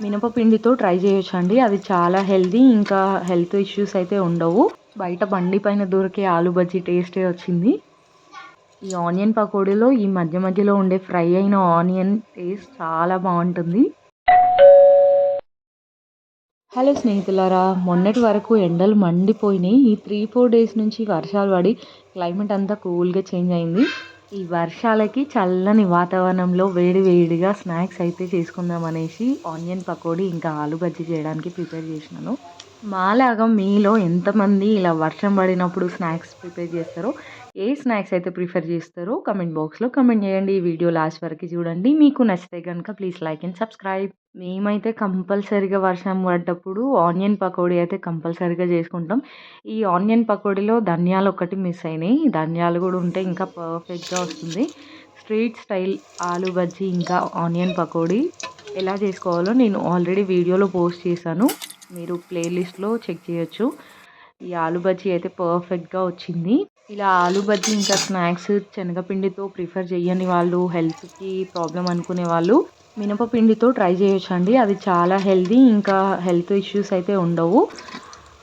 మినపపిండితో try చేయొచ్చండి. అది చాలా హెల్దీ ఇంకా హెల్త్ ఇష్యూస్ అయితే ఉండవు. బయట బండి పైన దొరికే ఆలు బజ్జీ టేస్టే వచ్చింది. ఈ ఆనియన్ పకోడీలో ఈ మధ్య మధ్యలో ఉండే ఫ్రై అయిన ఆనియన్ టేస్ట్ చాలా బాగుంటుంది. హలో స్నేహితులారా మొన్నటి వరకు ఎండలు మండిపోయినాయి. ఈ త్రీ ఫోర్ డేస్ నుంచి వర్షాలు పడి క్లైమేట్ అంతా కూల్గా చేంజ్ అయింది. ఈ వర్షాలకి చల్లని వాతావరణంలో వేడి వేడిగా స్నాక్స్ అయితే చేసుకుందాం అనేసి ఆనియన్ పకోడీ ఇంకా ఆలు బజ్జీ చేయడానికి ప్రిపేర్ చేసినాను. మాలాగా మీలో ఎంతమంది ఇలా వర్షం పడినప్పుడు స్నాక్స్ ప్రిపేర్ చేస్తారో ఏ స్నాక్స్ అయితే ప్రిఫర్ చేస్తారో కమెంట్ బాక్స్లో కమెంట్ చేయండి. ఈ వీడియో లాస్ట్ వరకు చూడండి. మీకు నచ్చితే కనుక ప్లీజ్ లైక్ అండ్ సబ్స్క్రైబ్. మేమైతే కంపల్సరీగా వర్షం పడ్డప్పుడు ఆనియన్ పకోడీ అయితే కంపల్సరీగా చేసుకుంటాం. ఈ ఆనియన్ పకోడీలో ధనియాలు ఒకటి మిస్ అయినాయి. ధనియాలు కూడా ఉంటే ఇంకా పర్ఫెక్ట్గా వస్తుంది. స్ట్రీట్ స్టైల్ ఆలు బజ్జీ ఇంకా ఆనియన్ పకోడీ ఎలా చేసుకోవాలో నేను ఆల్రెడీ వీడియోలో పోస్ట్ చేశాను. మీరు ప్లేలిస్ట్లో చెక్ చేయొచ్చు. ఈ ఆలు బజ్జీ అయితే పర్ఫెక్ట్గా వచ్చింది. ఇలా ఆలు బజ్జీ ఇంకా స్నాక్స్ శనగపిండితో ప్రిఫర్ చేయని వాళ్ళు హెల్త్కి ప్రాబ్లం అనుకునే వాళ్ళు మినపపిండితో ట్రై చేయొచ్చండి. అది చాలా హెల్దీ ఇంకా హెల్త్ ఇష్యూస్ అయితే ఉండవు.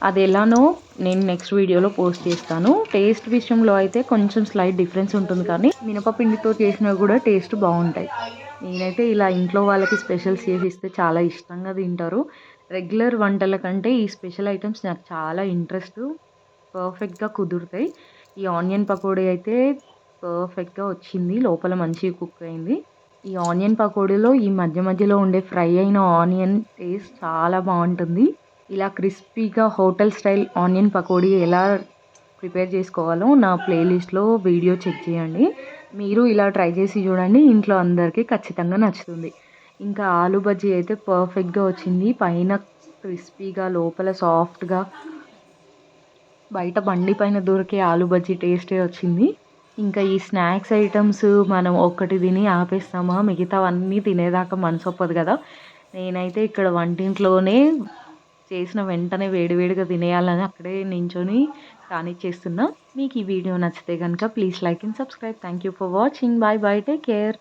అది ఎలానో నేను నెక్స్ట్ వీడియోలో పోస్ట్ చేస్తాను. టేస్ట్ విషయంలో అయితే కొంచెం స్లైట్ డిఫరెన్స్ ఉంటుంది కానీ మినపపిండితో చేసినా కూడా టేస్ట్ బాగుంటాయి. నేనైతే ఇలా ఇంట్లో వాళ్ళకి స్పెషల్స్ చేసి ఇస్తే చాలా ఇష్టంగా తింటారు. రెగ్యులర్ వంటల కంటే ఈ స్పెషల్ ఐటమ్స్ నాకు చాలా ఇంట్రెస్ట్. పర్ఫెక్ట్గా కుదురుతాయి. ఈ ఆనియన్ పకోడీ అయితే పర్ఫెక్ట్గా వచ్చింది. లోపల మంచిగా కుక్ అయింది. ఈ ఆనియన్ పకోడీలో ఈ మధ్య మధ్యలో ఉండే ఫ్రై అయిన ఆనియన్ టేస్ట్ చాలా బాగుంటుంది. ఇలా క్రిస్పీగా హోటల్ స్టైల్ ఆనియన్ పకోడీ ఎలా ప్రిపేర్ చేసుకోవాలో నా ప్లేలిస్ట్లో వీడియో చెక్ చేయండి. మీరు ఇలా ట్రై చేసి చూడండి. ఇంట్లో అందరికీ ఖచ్చితంగా నచ్చుతుంది. ఇంకా ఆలు బజ్జీ అయితే పర్ఫెక్ట్గా వచ్చింది. పైన క్రిస్పీగా లోపల సాఫ్ట్గా బయట బండి పైన దొరికే ఆలు బజ్జీ టేస్టే వచ్చింది. ఇంకా ఈ స్నాక్స్ ఐటమ్స్ మనం ఒక్కటి తిని ఆపేస్తామా? మిగతావన్నీ తినేదాకా మనసు ఒప్పదు కదా. నేనైతే ఇక్కడ వంటింట్లోనే చేసిన వెంటనే వేడివేడిగా తినేయాలని అక్కడే నించొని కానిచ్చేస్తున్నా మీకు ఈ వీడియో నచ్చితే కనుక please like and subscribe thank you for watching bye bye take care